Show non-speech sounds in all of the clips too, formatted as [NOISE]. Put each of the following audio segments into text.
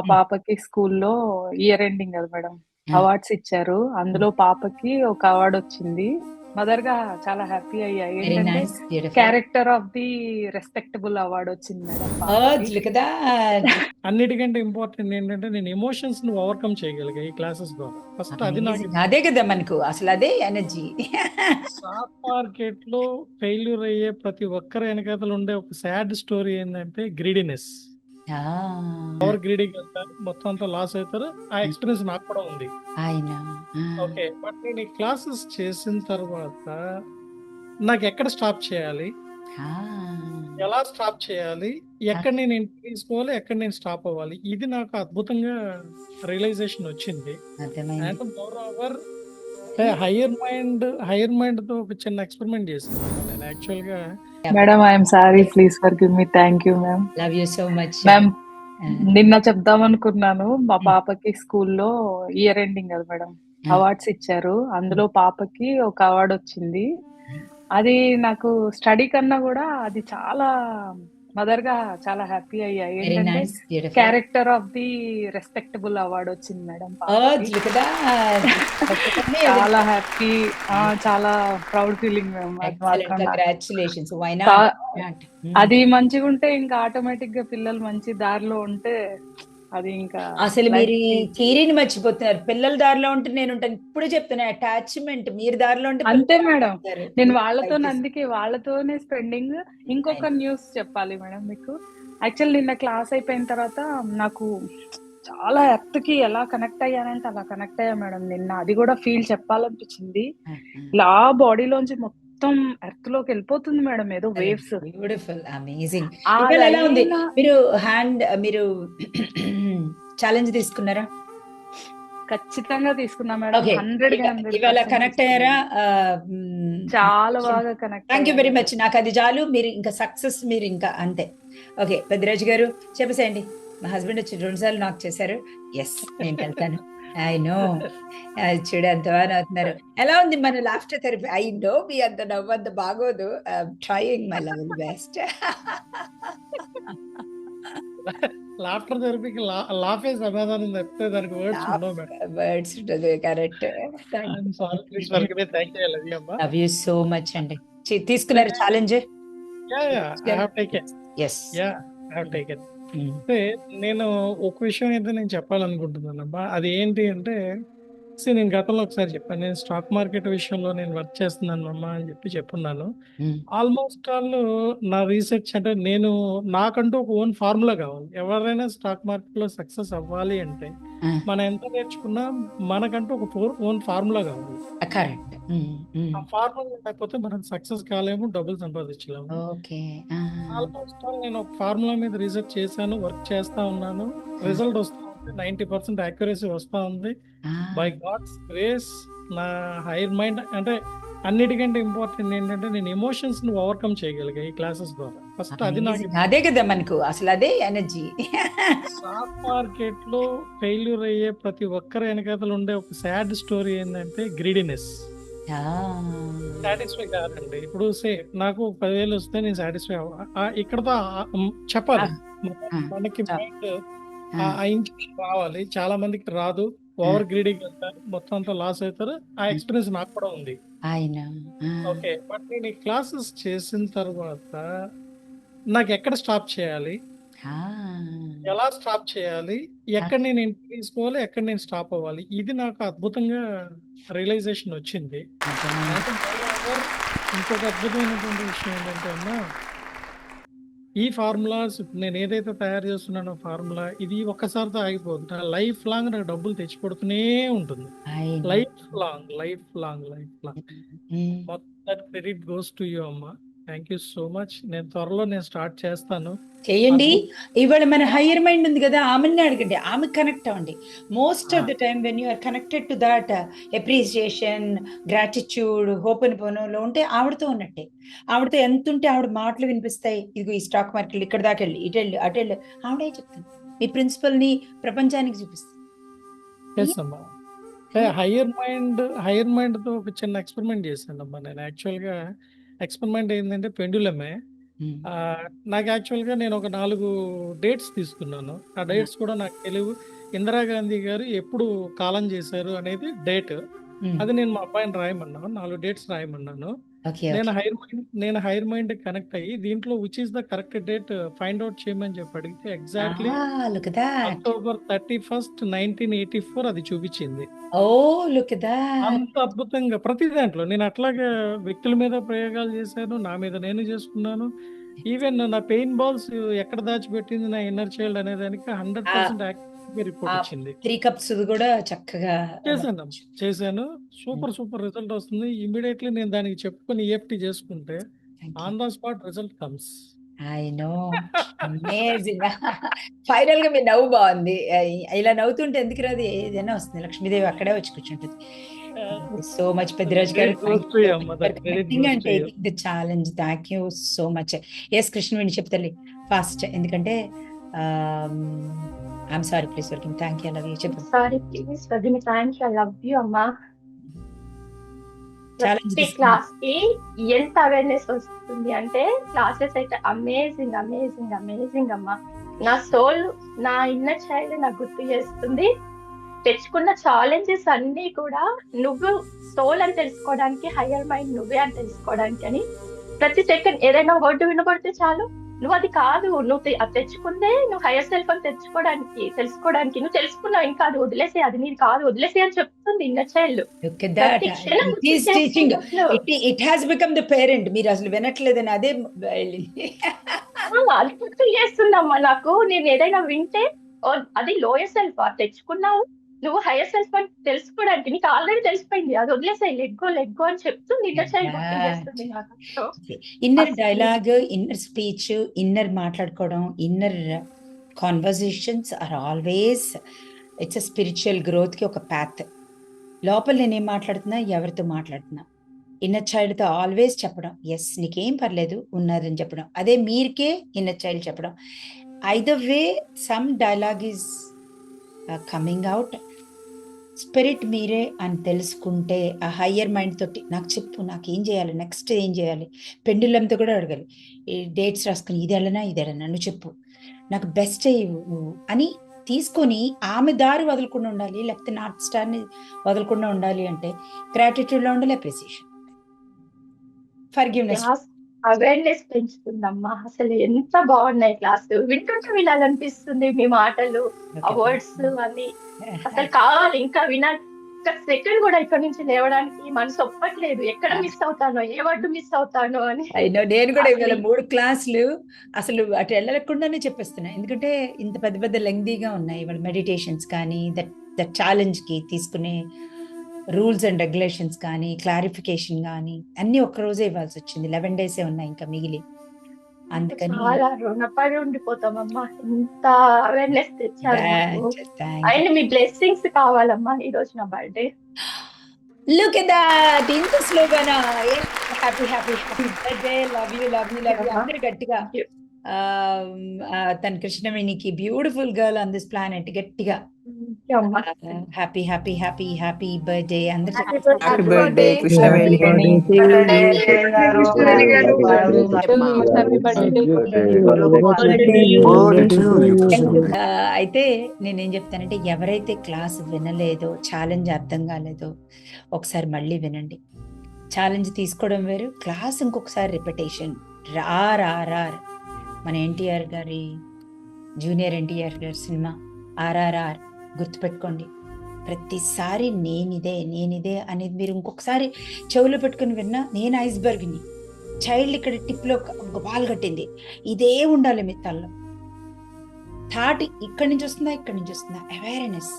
మా. పాపకి స్కూల్లో ఇయర్ ఎండింగ్ కదా మేడం. అవార్డ్స్ ఇచ్చారు. అందులో పాపకి ఒక అవార్డొచ్చింది. మదర్‌గా చాలా హ్యాపీ అయ్యా. ఏంటంటే. Character of the respectable madam! పాపకి. Look at that. అన్నిటికంటే ఇంపార్టెంట్ ఏంటంటే నేను ఎమోషన్స్‌ని ఓవర్‌కమ్ చేయగలిగా ఈ క్లాసెస్ ద్వారా. ఫస్ట్ అది నాకు. అదే కదా మనకు అసలు అదే ఎనర్జీ. స్టాక్ మార్కెట్‌లో ఫెయిల్యూర్ అయ్యే ప్రతి ఒక్కరి వెనకాతల ఉండే ఒక సాడ్ స్టోరీ ఏందంటే గ్రీడీనెస్. ఆ! ఓవర్ గ్రీడీగా వెళ్తారు. మొత్తం అంతా లాస్ అవుతారు. ఆ. ఎక్స్‌పీరియన్స్ నాకు కూడా ఉంది. ఆయన. ఓకే. బట్ నేను ఈ క్లాసెస్ చేసిన తర్వాత నాకెక్కడ స్టాప్ చేయాలి? ఎలా స్టాప్ చేయాలి? ఎక్కడ నేను తీసుకోవాలి? ఎక్కడ నేను స్టాప్ అవ్వాలి? ఇది నాకు అద్భుతంగా రియలైజేషన్ వచ్చింది. And moreover higher mind higher మైండ్‌తో ఒక చిన్న ఎక్స్‌పెరిమెంట్ చేశాను. నేను యాక్చువల్‌గా madam I am sorry. Please forgive me. Thank you ma'am. Love you so much. Ma'am! నిన్న చెప్దామనుకున్నాను. మా హ్మ్. పాపకి స్కూల్లో ఇయర్ ఎండింగ్ కదా మేడం. అవార్డ్స్ ఇచ్చారు. అందులో పాపకి ఒక అవార్డొచ్చింది. హ్మ్. అది నాకు స్టడీ కన్నా గూడా అది చాలా మదర్‌గా చాలా హ్యాపీ అయ్యా. ఏంటంటే. Character of the respectable madam at that. That's amazing. చాలా హ్యాపీ. చాలా ప్రౌడ్ ఫీలింగ్. అది. హ్మ్. అది మంచిగుంటే ఇంకా ఆటోమేటిక్‌గా పిల్లలు మంచి దారిలో ఉంటే అది ఇంకా అసలు మీరు ఈ థియరీని మర్చిపోతున్నారు. పిల్లల దారిలో ఉంటే నేనుంటాను. ఇప్పుడే చెప్తున్నా అటాచ్‌మెంట్ మీరు దారిలో ఉంటే అంతే మేడం. నేను దయచేసి అందుకే వాళ్ళతోనే స్పెండింగ్. ఇంకొక న్యూస్ చెప్పాలి మేడం మీకు. యాక్చువల్ నిన్న క్లాస్ అయిపోయిన తర్వాత నాకు చాలా ఎర్త్‌కి ఎలా కనెక్ట్ అయ్యానంటే అలా కనెక్ట్ అయ్యా మేడం నిన్న. అది గూడా ఫీల్ చెప్పాలనిపించింది. ఇలా బాడీలోంచి మొత్తం ఎర్త్‌లోకి వెళ్ళిపోతుంది మేడం ఏదో వేవ్స్. బ్యూటిఫుల్. అమేజింగ్. ఎలా ఉంది? మీరు హ్యాండ్ మీరు ఛాలెంజ్ తీసుకున్నారా? ఖచ్చితంగా తీసుకున్నా మేడం. ఓకే. 100కి ఇవ 100% ఇవాళ కనెక్ట్ అయ్యారా? చాలా బాగా connect thank you very. Much. నాకది చాలు. మీరు ఇంకా సక్సెస్ మీరు ఇంకా అంతే. ఓకే. పెద్దిరాజు గారు చెప్పేసేయండి. మా హస్బెండ్ వచ్చి 2 సార్లు నాక్ చేశారు. యెస్. నేనెళ్తాను. I know. చూడు ఎంత బాగా నవ్వుతున్నారు. ఎలా ఉంది మన లాఫ్టర్ థెరపీ? ఐ నో మీ అంత నవ్వంత బాగోదు. Trying my level best. Laughter థెరపీకి లాఫే సమాధానం తప్పితే దానికి వర్డ్స్ ఉండవు madam. Words. Correct. You. Love you you so much అండి. తీసుకున్నారా challenge? Yeah! Yeah! I have taken. Yes. Yeah! I have taken. Hmm. అంటే నేను ఒక విషయం అయితే నేను చెప్పాలనుకుంటున్నానమ్మా. అది ఏంటి అంటే సీ నేను గతంలో ఒకసారి చెప్పాను. నేను స్టాక్ మార్కెట్ విషయంలో నేను వర్క్ చేస్తున్నానమ్మా అని చెప్పి చెప్పున్నాను. ఆల్మోస్ట్ ఆల్ నా రీసెర్చ్ అంటే నేను నాకంటూ ఒక ఓన్ ఫార్ములా కావాలి. ఎవరైనా స్టాక్ మార్కెట్‌లో సక్సెస్ అవ్వాలి అంటే! మనం ఎంత నేర్చుకున్నా మనకంటూ ఒక ఫోర్ ఓన్ ఫార్ములా కావాలి. కరెక్ట్. ఆ ఫార్ములా లేకపోతే మనం సక్సెస్ కాలేము. డబ్బులు సంపాదించలేము. ఆల్మోస్ట్ ఆల్ నేను ఒక ఫార్ములా మీద రీసెర్చ్ చేశాను. వర్క్ చేస్తా ఉన్నాను. రిజల్ట్ వస్తా ఉంది. 90% యాక్యురసీ వస్తా ఉంది. బై గాడ్స్ గ్రేస్ నా హైయర్ మైండ్ అంటే అన్నిటికంటే ఇంపార్టెంట్ ఏంటంటే నేను ఎమోషన్స్‌ని ఓవర్‌కమ్ చేయగలిగా ఈ క్లాసెస్ ద్వారా. ఫస్ట్ అది నాకు. అదే కదా మనకు అసలు అదే ఎనర్జీ. స్టాక్ మార్కెట్‌లో ఫెయిల్యూర్ అయ్యే ప్రతి ఒక్కరి వెనకాతల ఉండే ఒక సాడ్ స్టోరీ ఏందంటే గ్రీడీనెస్. సాటిస్ఫై కాదండి. ఇప్పుడు సే నాకు 10,000 వస్తే నేను సాటిస్ఫై అవ్వ ఇక్కడితో. చెప్పాలి. మనకి! మైండ్ ఆ! ఇంట్యూషన్ రావాలి. చాలా మందికి రాదు. ఓవర్ గ్రీడీగా వెళ్తారు. మొత్తం అంతా లాస్ అవుతారు. ఆ. ఎక్స్‌పీరియన్స్ నాకు కూడా ఉంది. ఓకే. బట్ నేను ఈ క్లాసెస్ చేసిన తర్వాత నాకెక్కడ స్టాప్ చేయాలి? ఎలా స్టాప్ చేయాలి? ఎక్కడ నేను ఎంట్రీ తీసుకోవాలి? ఎక్కడ నేను స్టాప్ అవ్వాలి? ఇది నాకు అద్భుతంగా రియలైజేషన్ వచ్చింది. ఇంకొక అద్భుతమైనటువంటి విషయం ఏంటంటే అమ్మా ఈ ఫార్ములాస్ నేను ఏదైతే తయారు చేస్తున్నానో ఫార్ములా ఇది ఒక్కసారితో ఆగిపోదు. నా లైఫ్ లాంగ్ నాకు డబ్బులు తెచ్చిపెడుతూనే ఉంటుంది. Life long, life long, life long. మొత్తం క్రెడిట్ గోస్ టు యూ అమ్మా. Thank you so much. నేను త్వరలో నేను స్టార్ట్ చేస్తాను. చేయండి. ఇవాళ మన హైయర్ మైండ్ ఉంది కదా! ఆమెనే అడగండి. ఆమెకి కనెక్ట్ అవ్వండి. Most! Of the time when you are connected to that appreciation, gratitude, హోపోనోపోనోలో ఉంటే ఆవిడతో ఉన్నట్టే. ఆవిడతో ఎంతుంటే ఆవిడ మాటలు వినిపిస్తాయి. ఇదిగో ఈ స్టాక్ మార్కెట్‌లో ఇక్కడి దాకెళ్ళు, ఇటెళ్ళు, అటెళ్ళు ఆవిడే చెప్తుంది. మీ ప్రిన్సిపల్‌ని ప్రపంచానికి. అమ్మా. అంటే చెయ్యండి. హైయర్ మైండ్ మైండ్‌తో ఒక చిన్న ఎక్స్‌పెరిమెంట్ చేశానమ్మా నేను. యాక్చువల్‌గా ఎక్స్‌పెరిమెంట్ ఏందంటే పెండులమే. నాకు యాక్చువల్‌గా నేను ఒక 4 డేట్స్ తీసుకున్నాను. ఆ! డేట్స్ కూడా నాకు తెలివు. ఇందిరాగాంధీ గారు ఎప్పుడు కాలం చేశారు అనేది డేట్. అది నేను మా అబ్బాయిని రాయమన్నాను. 4 డేట్స్ రాయమన్నాను. ఓకే. నేను ఓకే. హైర్ మైండ్ నేను హైర్ మైండ్‌కి కనెక్ట్ అయ్యి దీంట్లో which is the correct date find out చేయమని చెప్పి అడిగితే ఎగ్జాక్ట్‌లీ ఆ! Look at thought. అక్టోబర్ 31, 1984 అది చూపించింది. థాట్. అంత అద్భుతంగా ప్రతి దాంట్లో నేను అట్లాగా వ్యక్తుల మీద ప్రయోగాలు చేశాను. నా మీద నేను చేసుకున్నాను. ఈవెన్ నా పెయిన్ బాల్స్ ఎక్కడ దాచిపెట్టింది నా ఇన్నర్ చైల్డ్ అనే దానికి 100% యాక్యురేట్‌గా రిపోర్ట్ 3 కప్స్‌ది కూడా చక్కగా చేశాను. చేశాను. సూపర్ సూపర్ రిజల్ట్ వస్తుంది. ఇమ్మీడియేట్‌లీ నేను దానికి చెప్పుకొని ఈఎఫ్‌టి చేసుకుంటే thank you. On the spot result comes. I know. Amazing. ఫైనల్‌గా మీ నవ్వు. ఆహ్, ఇలా నవ్వుతుంటే ఎందుకు రాదు ఏదైనా వస్తుంది. లక్ష్మీదేవి అక్కడే వచ్చి కూర్చుంటది. సో మచ్ పెద్దిరాజు గారు. The challenge. Thank you so much. Yes Krishnaveni చెప్పు తల్లి. ఫాస్ట్ ఎందుకంటే I'm sorry please working. Thank you. I love you. చెప్పు. సారీ ప్లీజ్ వదిన thank you I love you అమ్మా క్లాస్కి ఎంత అవేర్నెస్ వస్తుంది అంటే క్లాసెస్ అయితే అమేజింగ్ అమేజింగ్ అమేజింగ్ అమ్మా నా సోల్ నా ఇన్నర్ చైల్డ్ నాకు గుర్తు చేస్తుంది తెచ్చుకున్న ఛాలెంజెస్ అన్ని కూడా నువ్వు సోల్ అని తెలుసుకోవడానికి హయ్యర్ మైండ్ నువ్వే అని తెలుసుకోవడానికి అని ప్రతి సెకండ్ ఏదైనా వర్డ్ వినబడితే చాలు నువ్వు అది కాదు నువ్వు అది తెచ్చుకుందే నువ్వు హైయర్ సెల్ఫ్ అని తెచ్చుకోవడానికి తెలుసుకోవడానికి నువ్వు తెలుసుకున్నావు ఇంకా అది వదిలేసే అది నీది కాదు వదిలేసే అని చెప్తుంది inner child it teaching. Has become the parent. మీరు అసలు వినట్లేదని అదే. అది గుర్తు చేస్తుందమ్మా నాకు నేను ఏదైనా వింటే అది లోయర్ సెల్ఫ్ తెచ్చుకున్నావు నువ్వు హైయర్ సెల్ఫ్ అని తెలుసుకోవడానికి నీకు ఆల్రెడీ తెలిసిపోయింది. అది వదిలేసాయి లెగ్గో లెగ్గో అని చెప్తుంది ఇన్నర్ చైల్డ్ నాకు. Inner dialogue inner speech inner మాట్లాడుకోవడం inner conversations are always it's a spiritual గ్రోత్కి ఒక ప్యాత్ లోపల నేనేం మాట్లాడుతున్నా? ఎవరితో మాట్లాడుతున్నా? ఇన్నర్ చైల్డ్తో ఆల్వేస్ చెప్పడం. ఎస్ నీకేం పర్లేదు ఉన్నదని చెప్పడం. అదే మీరికే ఇన్నర్ చైల్డ్ చెప్పడం. Either way some dialogue is coming out spirit మీరే అని తెలుసుకుంటే ఆ హయ్యర్ మైండ్ తోటి నాకు చెప్పు నాకు ఏం చేయాలి నెక్స్ట్ ఏం చేయాలి? పెండులంతో కూడా అడగాలి. ఈ డేట్స్ రాసుకుని ఇది వెళ్ళనా ఇది వెళ్ళనా నువ్వు చెప్పు. నాకు బెస్ట్ నువ్వు అని తీసుకొని ఆమె దారి వదలకుండా ఉండాలి లేకపోతే నార్త్ స్టార్ని వదలకుండా ఉండాలి అంటే గ్రాటిట్యూడ్లో ఉండాలి అప్రిసియేషన్ ఫర్ గివ్నెస్ అవేర్నెస్ పెంచుతుందమ్మా. అసలు ఎంత బాగున్నాయి క్లాస్ వింటుంటే వినాలనిపిస్తుంది మీ మాటలు ఆ వర్డ్స్ అన్ని. అసలు [LAUGHS] కావాలి ఇంకా వినాలి ఒక సెకండ్ కూడా ఇక్కడ నుంచి లేవడానికి మనసు ఒప్పట్లేదు. ఎక్కడ మిస్ అవుతానో ఏ వర్డ్ మిస్ అవుతానో అని. అయినో నేను కూడా ఇవాళ మూడు క్లాసులు అసలు అటు వెళ్ళకుండానే చెప్పేస్తున్నా. ఎందుకంటే ఇంత పెద్ద పెద్ద లెంగ్దీగా ఉన్నాయి. ఇవాళ మెడిటేషన్స్ కానీ దట్ దట్ ఛాలెంజ్కి తీసుకునే రూల్స్ అండ్ రెగ్యులేషన్స్ కానీ క్లారిఫికేషన్ కానీ అన్ని ఒక్క రోజే ఇవ్వాల్సి వచ్చింది. లెవెన్ డేసే ఉన్నాయి ఇంకా మిగిలి. అందుకని చాలా రుణపడి ఉండిపోతామమ్మా. ఇంత అవేర్నెస్ తెచ్చారు. అండ్ మీ బ్లెస్సింగ్స్ కావాలమ్మా ఈ రోజు నా బర్త్డే లుక్ ఎట్ దట్ ఇంత స్లోగానా happy happy happy birthday love you love you love you అందరు గట్టిగా తన కృష్ణవేణికి beautiful girl on this planet గట్టిగా. Happy happy happy happy birthday Krishnaveni అయితే నేనేం చెప్తానంటే ఎవరైతే క్లాస్ వినలేదో ఛాలెంజ్ అర్థం కాలేదో ఒకసారి మళ్ళీ వినండి. ఛాలెంజ్ తీసుకోవడం వేరు. క్లాస్ ఇంకొకసారి రిపిటేషన్ రా రా రా మన ఎన్టీఆర్ గారి జూనియర్ ఎన్టీఆర్ గారి సినిమా. ఆర్ఆర్ఆర్ గుర్తుపెట్టుకోండి. ప్రతిసారి నేనిదే నేనిదే అనేది మీరు ఇంకొకసారి చెవులో పెట్టుకుని విన్నా నేను ఐస్బర్గ్ని. చైల్డ్ ఇక్కడ టిప్లో ఒక కట్టింది. ఇదే ఉండాలి మీ తల్లో. థాట్ ఇక్కడి నుంచి వస్తుందా ఇక్కడి నుంచి వస్తుందా? అవేర్నెస్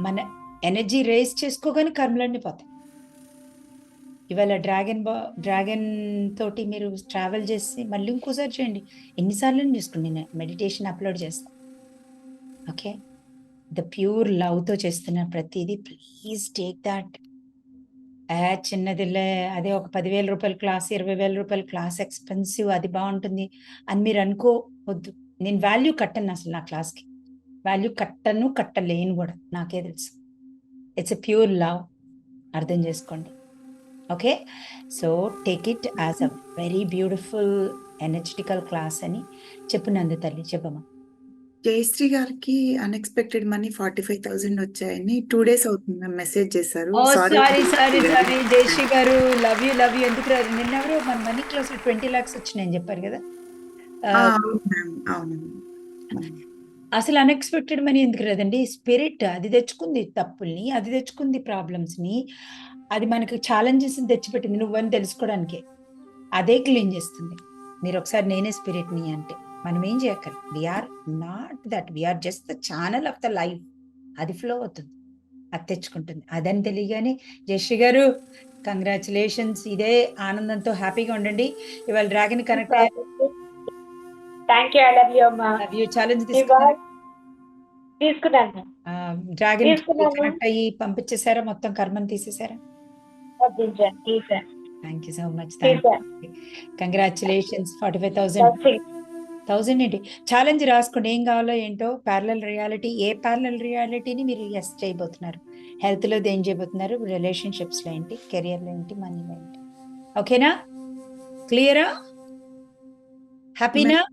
మన ఎనర్జీ రేస్ చేసుకోగానే కర్మలన్నీ పోతాయి. ఇవాళ డ్రాగన్ బా డ్రాగన్ తోటి మీరు ట్రావెల్ చేసి మళ్ళీ ఇంకోసారి చేయండి. ఎన్నిసార్లు చేసుకోండి. నేను మెడిటేషన్ అప్లోడ్ చేస్తాను ఓకే? ద ప్యూర్ లవ్తో చేస్తున్న ప్రతిదీ ప్లీజ్ టేక్ దాట్ చిన్నదిలే అదే ఒక పదివేల రూపాయల క్లాస్ ఇరవై వేల రూపాయల క్లాస్ ఎక్స్పెన్సివ్ అది బాగుంటుంది అని మీరు అనుకోవద్దు. నేను వాల్యూ కట్టను అసలు నా క్లాస్కి వాల్యూ కట్టను కట్టలేను కూడా నాకే తెలుసు. ఇట్స్ ఎ ప్యూర్ లవ్ అర్థం చేసుకోండి. Okay so take it as a very beautiful energetical class అని చెప్పు నందు తల్లి చెప్పమ్మా. జయశ్రీ గారికి unexpected money forty five thousand వచ్చాయని టూ డేస్ అవుతుంది మెసేజ్ చేశారు. సారీ సారీ సారీ జయశ్రీ గారు లవ్ యూ లవ్ యూ ఎందుకు రాదు నిన్న ఎవరో మన మనీ క్లాస్ ట్వంటీ లాక్స్ వచ్చినాయని చెప్పారు కదా. మ్యామ్. అసలు అన్ఎక్స్పెక్టెడ్ మనీ ఎందుకు రాదండి? స్పిరిట్ అది తెచ్చుకుంది తప్పుల్ని అది తెచ్చుకుంది ప్రాబ్లమ్స్ని అది మనకి ఛాలెంజెస్ తెచ్చిపెట్టింది నువ్వని తెలుసుకోవడానికే. అదే క్లీన్ చేస్తుంది. మీరు ఒకసారి నేనే స్పిరిట్ని అంటే. మనం ఏం చేయక్కర్ we're not that we're just the channel of the life అది ఫ్లో అవుతుంది. అది తెచ్చుకుంటుంది. అదని తెలియగానే జయశ్రీ గారు కంగ్రాచులేషన్స్ ఇదే ఆనందంతో హ్యాపీగా ఉండండి. ఇవాళ dragon connect thank you I love you అమ్మా. యూ ఛాలెంజ్ తీసుకున్నాను. డ్రాగన్. కనెక్ట్ అయ్యి పంపించేసారా మొత్తం కర్మని తీసేసారా thank you so much thank congratulations forty five thousand thousand ఏంటి? ఛాలెంజ్ రాసుకోండి ఏం కావాలో ఏంటో ప్యారలల్ రియాలిటీ ఏ ప్యారలల్ రియాలిటీని మీరు ఎస్ చేయబోతున్నారు. హెల్త్లో ఏం చేయబోతున్నారు? రిలేషన్షిప్స్లో ఏంటి? కెరియర్లో ఏంటి? మనీలో ఏంటి? ఓకేనా క్లియరా హ్యాపీనా